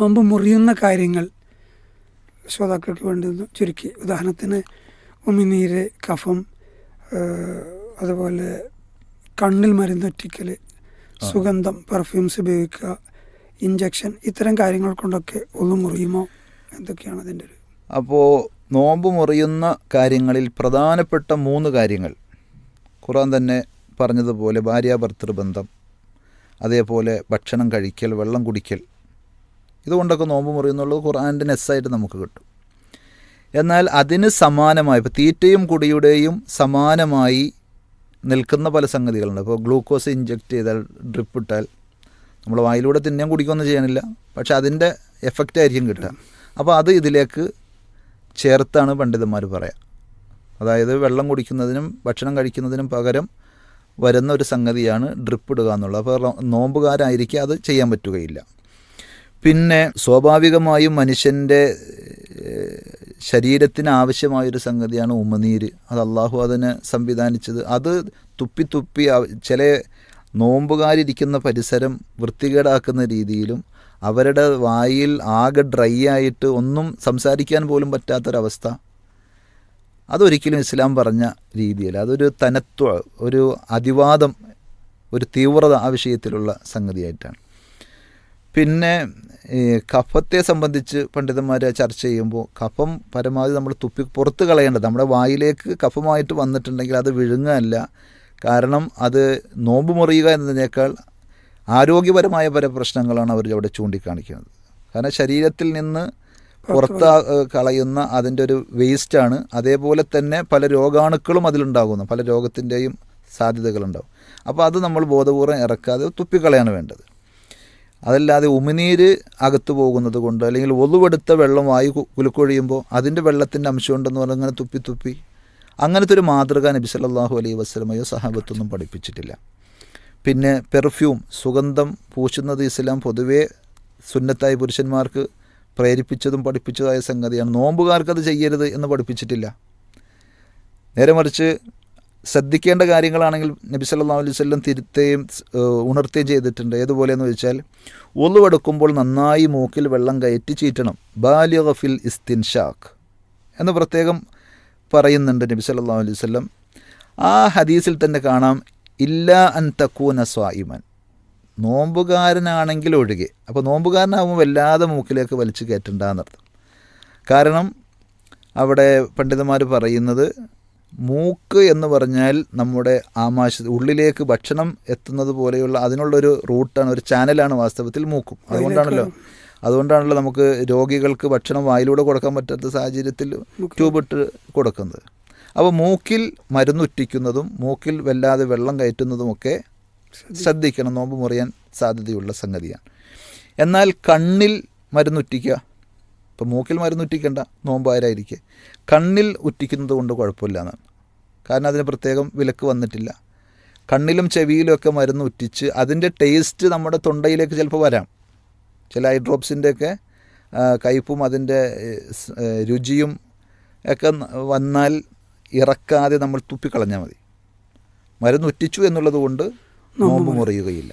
നോമ്പ് മുറിയുന്ന കാര്യങ്ങൾ ശ്രോതാക്കൾക്ക് വേണ്ടി ചുരുക്കി. ഉദാഹരണത്തിന് ഉമിനീര് കഫം അതുപോലെ കണ്ണിൽ മരുന്നൊറ്റിക്കൽ സുഗന്ധം പെർഫ്യൂംസ് ഉപയോഗിക്കുക ഇഞ്ചക്ഷൻ ഇത്തരം കാര്യങ്ങൾ കൊണ്ടൊക്കെ ഒന്ന് മുറിയുമോ എന്തൊക്കെയാണ് അതിന്റെ ഒരു അപ്പോൾ നോമ്പ് മുറിയുന്ന കാര്യങ്ങളിൽ പ്രധാനപ്പെട്ട മൂന്ന് കാര്യങ്ങൾ. ഖുറാൻ തന്നെ പറഞ്ഞതുപോലെ ഭാര്യാഭർത്തൃബന്ധം അതേപോലെ ഭക്ഷണം കഴിക്കൽ വെള്ളം കുടിക്കൽ ഇതുകൊണ്ടൊക്കെ നോമ്പ് മുറിയുന്നുള്ളത് ഖുറാന്റെ നെസ്സായിട്ട് നമുക്ക് കിട്ടും. എന്നാൽ അതിന് സമാനമായി ഇപ്പോൾ തീറ്റയും കുടിയുടെയും സമാനമായി നിൽക്കുന്ന പല സംഗതികളുണ്ട്. ഇപ്പോൾ ഗ്ലൂക്കോസ് ഇഞ്ചക്റ്റ് ചെയ്താൽ ഡ്രിപ്പ് ഇട്ടാൽ നമ്മൾ വായിലൂടെ തിന്നെയും കുടിക്കുകയൊന്നും ചെയ്യാനില്ല. പക്ഷെ അതിന്റെ എഫക്റ്റ് ആയിരിക്കും കിട്ടുക. അപ്പോൾ അത് ഇതിലേക്ക് ചേർത്താണ് പണ്ഡിതന്മാർ പറയാം. അതായത് വെള്ളം കുടിക്കുന്നതിനും ഭക്ഷണം കഴിക്കുന്നതിനും പകരം വരുന്ന ഒരു സംഗതിയാണ് ഡ്രിപ്പ് ഇടുക എന്നുള്ളത്. അപ്പോൾ നോമ്പുകാരായിരിക്കും അത് ചെയ്യാൻ പറ്റുകയില്ല. പിന്നെ സ്വാഭാവികമായും മനുഷ്യന്റെ ശരീരത്തിന് ആവശ്യമായൊരു സംഗതിയാണ് ഉമ്മനീര് അത് അള്ളാഹു അതിനെ സംവിധാനിച്ചത്. അത് തുപ്പി തുപ്പി ചില നോമ്പുകാരിരിക്കുന്ന പരിസരം വൃത്തികേടാക്കുന്ന രീതിയിലും അവരുടെ വായിൽ ആകെ ഡ്രൈ ആയിട്ട് ഒന്നും സംസാരിക്കാൻ പോലും പറ്റാത്തൊരവസ്ഥ. അതൊരിക്കലും ഇസ്ലാം പറഞ്ഞ രീതിയിൽ അതൊരു തനത്വ ഒരു അതിവാദം ഒരു തീവ്രത ആ വിഷയത്തിലുള്ള സംഗതിയായിട്ടാണ്. പിന്നെ ഈ കഫത്തെ സംബന്ധിച്ച് പണ്ഡിതന്മാർ ചർച്ച ചെയ്യുമ്പോൾ കഫം പരമാവധി നമ്മൾ തുപ്പി പുറത്ത് കളയേണ്ടത്. നമ്മുടെ വായിലേക്ക് കഫമായിട്ട് വന്നിട്ടുണ്ടെങ്കിൽ അത് വിഴുങ്ങല്ല. കാരണം അത് നോമ്പ് മുറിയുക എന്നതിനേക്കാൾ ആരോഗ്യപരമായ പല പ്രശ്നങ്ങളാണ് അവർ അവിടെ ചൂണ്ടിക്കാണിക്കുന്നത്. കാരണം ശരീരത്തിൽ നിന്ന് പുറത്ത് കളയുന്ന അതിന്റെ ഒരു വേസ്റ്റാണ്. അതേപോലെ തന്നെ പല രോഗാണുക്കളും അതിലുണ്ടാകുന്നു. പല രോഗത്തിന്റെയും സാധ്യതകളുണ്ടാവും അപ്പോൾ അത് നമ്മൾ ബോധപൂർവം ഇറക്കാതെ തുപ്പിക്കളയാണ് വേണ്ടത്. അതല്ലാതെ ഉമിനീര് അകത്തു പോകുന്നത് കൊണ്ട് അല്ലെങ്കിൽ ഒതുവെടുത്ത വെള്ളം വായു കു- കുലുക്കൊഴിയുമ്പോൾ അതിന്റെ വെള്ളത്തിന്റെ അംശം ഉണ്ടെന്ന് പറഞ്ഞാൽ അങ്ങനെ തുപ്പി തുപ്പി അങ്ങനത്തെ ഒരു മാതൃക നബി സല്ലല്ലാഹു അലൈഹി വസ്ലമയോ സഹാബത്തൊന്നും പഠിപ്പിച്ചിട്ടില്ല. പിന്നെ പെർഫ്യൂം സുഗന്ധം പൂശുന്നത് ഇസ്ലാം പൊതുവേ സുന്നത്തായി പുരുഷന്മാർക്ക് പ്രേരിപ്പിച്ചതും പഠിപ്പിച്ചതായ സംഗതിയാണ്. നോമ്പുകാർക്കത് ചെയ്യരുത് എന്ന് പഠിപ്പിച്ചിട്ടില്ല. നേരെ മറിച്ച് ശ്രദ്ധിക്കേണ്ട കാര്യങ്ങളാണെങ്കിൽ നബി സല്ലാ അലൈഹി വസല്ലം തിരുത്തുകയും ഉണർത്തുകയും ചെയ്തിട്ടുണ്ട്. ഏതുപോലെയെന്ന് വെച്ചാൽ ഒളുവെടുക്കുമ്പോൾ നന്നായി മൂക്കിൽ വെള്ളം കയറ്റി ചീറ്റണം. ബാലിയഫിൽ ഇസ്തിൻഷാഖ് എന്ന് പ്രത്യേകം പറയുന്നുണ്ട് നബി സല്ലാ അലൈഹി വസല്ലം. ആ ഹദീസിൽ തന്നെ കാണാം ഇല്ല അൻ തക്കൂന സ്വായിമൻ. നോമ്പുകാരനാണെങ്കിൽ ഒഴികെ. അപ്പോൾ നോമ്പുകാരനാകുമ്പോൾ വല്ലാതെ മൂക്കിലേക്ക് വലിച്ചു കയറ്റണ്ടെന്നർത്ഥം കാരണം അവിടെ പണ്ഡിതന്മാർ പറയുന്നത് മൂക്ക് എന്ന് പറഞ്ഞാൽ നമ്മുടെ ആമാശ ഉള്ളിലേക്ക് ഭക്ഷണം എത്തുന്നത് പോലെയുള്ള അതിനുള്ളൊരു റൂട്ടാണ് ഒരു ചാനലാണ് വാസ്തവത്തിൽ മൂക്കും. അതുകൊണ്ടാണല്ലോ. അതുകൊണ്ടാണല്ലോ നമുക്ക് രോഗികൾക്ക് ഭക്ഷണം വായിലൂടെ കൊടുക്കാൻ പറ്റാത്ത സാഹചര്യത്തിൽ ട്യൂബ് ഇട്ട് കൊടുക്കുന്നത്. അപ്പോൾ മൂക്കിൽ മരുന്നുറ്റിക്കുന്നതും മൂക്കിൽ വല്ലാതെ വെള്ളം കയറ്റുന്നതുമൊക്കെ ശ്രദ്ധിക്കണം. നോമ്പ് മുറിയാൻ സാധ്യതയുള്ള സംഗതിയാണ്. എന്നാൽ കണ്ണിൽ മരുന്നുറ്റിക്കുക ഇപ്പം മൂക്കിൽ മരുന്ന് ഉറ്റിക്കേണ്ട നോമ്പായരായിരിക്കെ കണ്ണിൽ ഉറ്റിക്കുന്നത് കൊണ്ട് കുഴപ്പമില്ല എന്നാണ്. കാരണം അതിന് പ്രത്യേകം വിലക്ക് വന്നിട്ടില്ല. കണ്ണിലും ചെവിയിലും ഒക്കെ മരുന്ന് ഉറ്റിച്ച് അതിന്റെ ടേസ്റ്റ് നമ്മുടെ തൊണ്ടയിലേക്ക് ചിലപ്പോൾ വരാം. ചില ഐ ഡ്രോപ്സിന്റെയൊക്കെ കയ്പും അതിന്റെ രുചിയും ഒക്കെ വന്നാൽ ഇറക്കാതെ നമ്മൾ തുപ്പിക്കളഞ്ഞാൽ മതി. മരുന്ന് ഉറ്റിച്ചു എന്നുള്ളത് കൊണ്ട് നോമ്പ് മുറിയുകയില്ല.